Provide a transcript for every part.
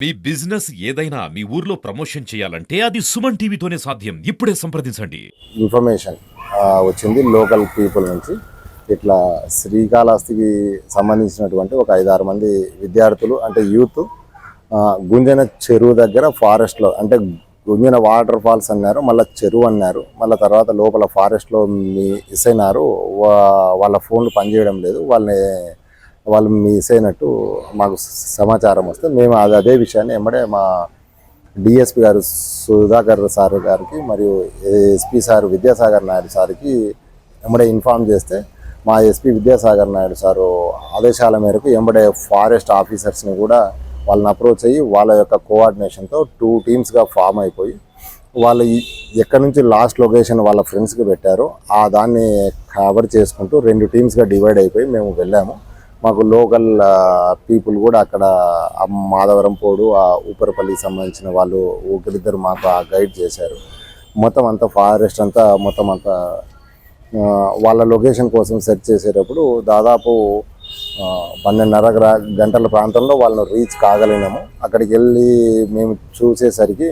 మీ business ఏదైనా మీ ఊర్లో promotion చేయాలంటే అది సుమన్ టీవీతోనే సాధ్యం. ఇప్పుడే సంప్రదించండి. ఇన్ఫర్మేషన్ వచ్చింది లోకల్ పీపుల్ నుంచి. ఇట్లా శ్రీకాళహస్తికి సంబంధించినటువంటి ఒక ఐదారు మంది విద్యార్థులు అంటే యూత్ గుంజన చెరువు దగ్గర ఫారెస్ట్లో అంటే గుంజన వాటర్ ఫాల్స్ అన్నారు మళ్ళీ చెరువు అన్నారు మళ్ళీ తర్వాత లోపల ఫారెస్ట్లో మీ అయినారు వా- వాళ్ళ ఫోన్లు పనిచేయడం లేదు వాళ్ళని వాళ్ళు మిస్ అయినట్టు మాకు సమాచారం వస్తే మేము అది అదే విషయాన్ని వెంబడే మా డిఎస్పి గారు సుధాకర్ సార్ గారికి మరియు ఎస్పీ సార్ విద్యాసాగర్ నాయుడు సార్కి వెంబడే ఇన్ఫామ్ చేస్తే మా ఎస్పీ విద్యాసాగర్ నాయుడు సారు ఆదేశాల మేరకు వెంబడే ఫారెస్ట్ ఆఫీసర్స్ని కూడా వాళ్ళని అప్రోచ్ అయ్యి వాళ్ళ యొక్క కోఆర్డినేషన్తో టూ టీమ్స్గా ఫామ్ అయిపోయి వాళ్ళు ఎక్కడి నుంచి లాస్ట్ లొకేషన్ వాళ్ళ ఫ్రెండ్స్కి పెట్టారో ఆ దాన్ని కవర్ చేసుకుంటూ రెండు టీమ్స్గా డివైడ్ అయిపోయి మేము వెళ్ళాము. మాకు లోకల్ పీపుల్ కూడా అక్కడ ఆ మాధవరం పోడు ఆ ఊపరపల్లికి సంబంధించిన వాళ్ళు ఒకరిద్దరు మాకు ఆ గైడ్ చేశారు. మొత్తం అంతా ఫారెస్ట్ అంతా మొత్తం అంతా వాళ్ళ లొకేషన్ కోసం సెర్చ్ చేసేటప్పుడు దాదాపు పన్నెండున్నర గంటల ప్రాంతంలో వాళ్ళను రీచ్ కాగలిగినాము. అక్కడికి వెళ్ళి మేము చూసేసరికి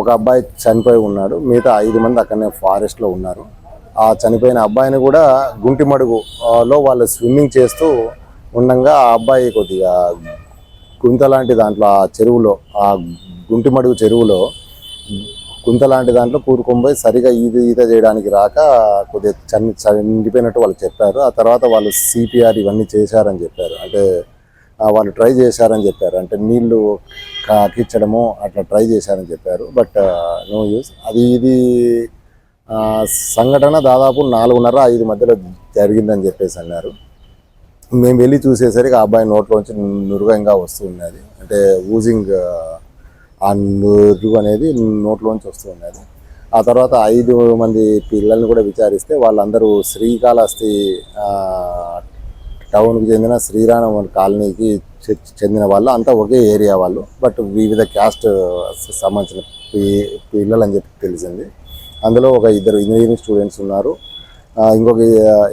ఒక అబ్బాయి చనిపోయి ఉన్నాడు. మిగతా ఐదు మంది అక్కడనే ఫారెస్ట్లో ఉన్నారు. ఆ చనిపోయిన అబ్బాయిని కూడా గుంటిమడుగులో వాళ్ళు స్విమ్మింగ్ చేస్తూ ఉండగా ఆ అబ్బాయి కొద్దిగా గుంత లాంటి దాంట్లో ఆ చెరువులో ఆ గుంటిమడుగు చెరువులో గుంత లాంటి దాంట్లో కూరుకొని సరిగా ఈత ఈత చేయడానికి రాక కొద్దిగా చని చనిపోయినట్టు వాళ్ళు చెప్పారు. ఆ తర్వాత వాళ్ళు సిపిఆర్ ఇవన్నీ చేశారని చెప్పారు. అంటే వాళ్ళు ట్రై చేశారని చెప్పారు. అంటే నీళ్ళు కాకిచ్చడము అట్లా ట్రై చేశారని చెప్పారు. But no use. అది ఇది సంఘటన దాదాపు నాలుగున్నర ఐదు మధ్యలో జరిగిందని చెప్పేసి అన్నారు. మేము వెళ్ళి చూసేసరికి ఆ అబ్బాయి నోట్లోంచి నురుగంగా వస్తూ ఉన్నది. అంటే ఊజింగ్ ఆ నురుగు అనేది నోట్లోంచి వస్తూ ఉన్నది. ఆ తర్వాత ఐదు మంది పిల్లల్ని కూడా విచారిస్తే వాళ్ళందరూ శ్రీకాళహస్తి టౌన్కి చెందిన శ్రీరామ కాలనీకి చెందిన వాళ్ళు. అంతా ఒకే ఏరియా వాళ్ళు. బట్ వివిధ క్యాస్ట్ సంబంధించిన పి- పిల్లలు అని చెప్పి తెలిసింది. అందులో ఒక ఇద్దరు ఇంజనీరింగ్ స్టూడెంట్స్ ఉన్నారు. ఇంకొక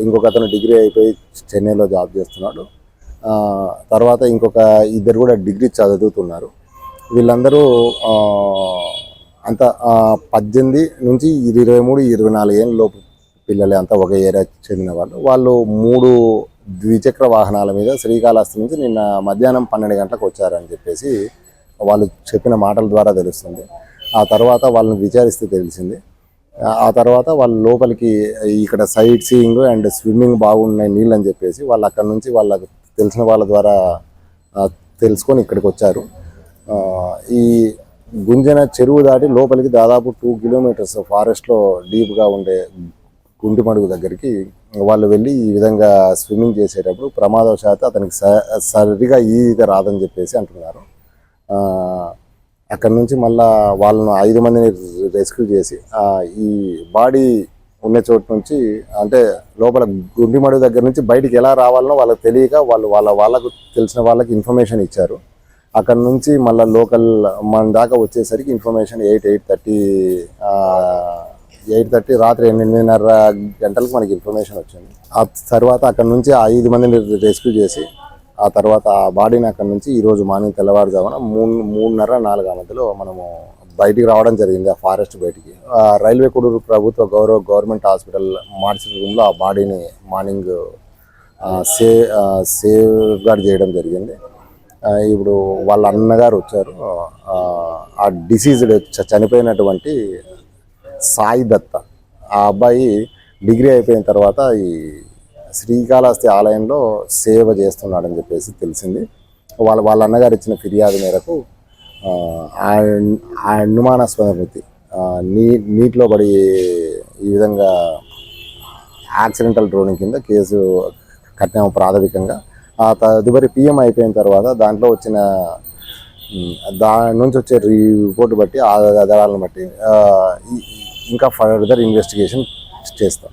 ఇంకొక అతను డిగ్రీ అయిపోయి చెన్నైలో జాబ్ చేస్తున్నాడు. తర్వాత ఇంకొక ఇద్దరు కూడా డిగ్రీ చదువుతున్నారు. వీళ్ళందరూ అంత పద్దెనిమిది నుంచి ఇరవై మూడు ఇరవై నాలుగు ఏళ్ళ లోపు పిల్లలే అంతా ఒక ఏరియా చెందిన వాళ్ళు. వాళ్ళు మూడు ద్విచక్ర వాహనాల మీద శ్రీకాళహస్తి నుంచి నిన్న మధ్యాహ్నం పన్నెండు గంటలకు వచ్చారని చెప్పేసి వాళ్ళు చెప్పిన మాటల ద్వారా తెలుస్తుంది. ఆ తర్వాత వాళ్ళని విచారిస్తే తెలిసింది. ఆ- తర్వాత వాళ్ళ లోపలికి ఇక్కడ సైట్ సీయింగ్ అండ్ స్విమ్మింగ్ బాగున్నాయి నీళ్ళు అని చెప్పేసి వాళ్ళు అక్కడ నుంచి వాళ్ళకు తెలిసిన వాళ్ళ ద్వారా తెలుసుకొని ఇక్కడికి వచ్చారు. ఈ గుంజన చెరువు దాటి లోపలికి దాదాపు టూ కిలోమీటర్స్ ఫారెస్ట్లో డీప్గా ఉండే గుంటిమడుగు దగ్గరికి వాళ్ళు వెళ్ళి ఈ విధంగా స్విమ్మింగ్ చేసేటప్పుడు ప్రమాదవశాత్తు అతనికి స- సరిగా ఈత రాదని చెప్పేసి అంటున్నారు. అక్కడ నుంచి మళ్ళా వాళ్ళను ఐదు మందిని రెస్క్యూ చేసి ఈ బాడీ ఉన్న చోటు నుంచి అంటే లోపల గుండిమడు దగ్గర నుంచి బయటికి ఎలా రావాలనో వాళ్ళకి తెలియక వాళ్ళు వాళ్ళ వాళ్ళకు తెలిసిన వాళ్ళకి ఇన్ఫర్మేషన్ ఇచ్చారు. అక్కడ నుంచి మళ్ళీ లోకల్ మన దాకా వచ్చేసరికి information eight eight thirty eight thirty రాత్రి ఎనిమిదిన్నర గంటలకు మనకి ఇన్ఫర్మేషన్ వచ్చింది. ఆ తర్వాత అక్కడ నుంచి ఆ ఐదు మందిని రెస్క్యూ చేసి ఆ తర్వాత ఆ బాడీని అక్కడ నుంచి ఈరోజు మార్నింగ్ తెల్లవారుజామున మూడు మూడున్నర నాలుగు ఆ మధ్యలో మనము బయటికి రావడం జరిగింది ఆ ఫారెస్ట్ బయటికి. ఆ రైల్వే కొడూరు ప్రభుత్వ గౌరవ గవర్నమెంట్ హాస్పిటల్ మార్చి రూమ్లో ఆ బాడీని మార్నింగ్ సే సేవ్ గార్డ్ చేయడం జరిగింది. ఇప్పుడు వాళ్ళ అన్నగారు వచ్చారు. ఆ, ఆ డిసీజ్డ్ చనిపోయినటువంటి సాయి దత్త. ఆ అబ్బాయి డిగ్రీ అయిపోయిన తర్వాత ఈ శ్రీకాళహస్తి ఆలయంలో సేవ చేస్తున్నాడని చెప్పేసి తెలిసింది. వాళ్ళ వాళ్ళ అన్నగారు ఇచ్చిన ఫిర్యాదు మేరకు ఆ, ఆ ఆ నీ నీటిలో పడి ఈ విధంగా యాక్సిడెంటల్ డ్రోనింగ్ కింద కేసు కట్టాము ప్రాథమికంగా. ఆ తదుపరి పిఎం అయిపోయిన తర్వాత దాంట్లో వచ్చిన దాని నుంచి వచ్చే రిపోర్ట్ బట్టి ఆధారాలను బట్టి ఇంకా ఫర్దర్ ఇన్వెస్టిగేషన్ చేస్తాం.